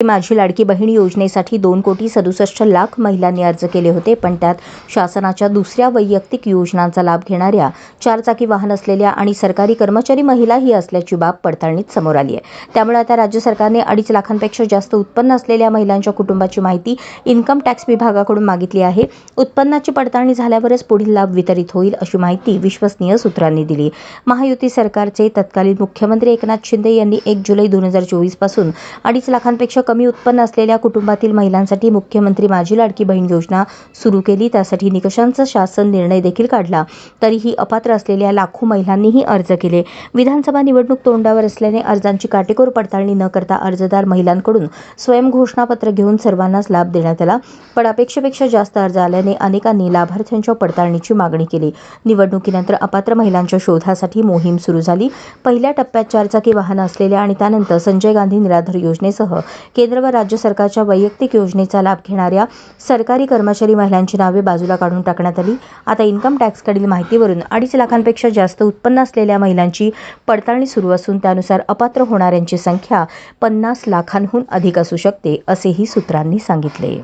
माझी लाडकी बहीण योजनेसाठी दोन कोटी सदुसष्ट लाख महिलांनी अर्ज केले होते पण त्यात शासनाच्या दुसऱ्या वैयक्तिक योजनांचा लाभ घेणाऱ्या चारचाकी वाहन असलेल्या आणि सरकारी कर्मचारी महिलाही असल्याची बाब पडताळणीत समोर आली आहे. त्यामुळे आता राज्य सरकारने अडीच लाखांपेक्षा जास्त उत्पन्न असलेल्या महिलांच्या कुटुंबाची माहिती इन्कम टॅक्स विभागाकडून मागितली आहे. उत्पन्नाची पडताळणी झाल्यावरच पुढील लाभ वितरित होईल अशी माहिती विश्वसनीय सूत्रांनी दिली. महायुती सरकारचे तत्कालीन मुख्यमंत्री एकनाथ शिंदे यांनी एक जुलै दोन हजार चोवीसपासून अडीच लाखांपेक्षा कमी उत्पन्न असलेल्या कुटुंबातील महिलांसाठी मुख्यमंत्री माझी लाडकी बहीण योजना सुरू केली. त्यासाठी निकषांचा शासन निर्णय देखील काढला. तरीही अपात्र असलेल्या लाखो महिलांनीही अर्ज केले. विधानसभा निवडणूक तोंडावर असल्याने अर्जांची काटेकोर पडताळणी न करता अर्जदार महिलांकडून स्वयंघोषणापत्र घेऊन सर्वांनाच लाभ देण्यात आला. पण अपेक्षेपेक्षा जास्त अर्ज आल्याने अनेकांनी लाभार्थ्यांच्या पडताळणीची मागणी केली. निवडणुकीनंतर अपात्र महिलांच्या शोधासाठी मोहीम सुरू झाली. पहिल्या टप्प्यात चारचाकी वाहनं असलेल्या आणि त्यानंतर संजय गांधी निराधार योजनेसह केंद्र व राज्य सरकारच्या वैयक्तिक योजनेचा लाभ घेणाऱ्या सरकारी कर्मचारी महिलांची नावे बाजूला काढून टाकण्यात आली. आता इन्कम टॅक्सकडील माहितीवरून अडीच लाखांपेक्षा जास्त उत्पन्न असलेल्या महिलांची पडताळणी सुरू असून त्यानुसार अपात्र होणाऱ्यांची संख्या पन्नास लाखांहून अधिक असू शकते असेही सूत्रांनी सांगितले.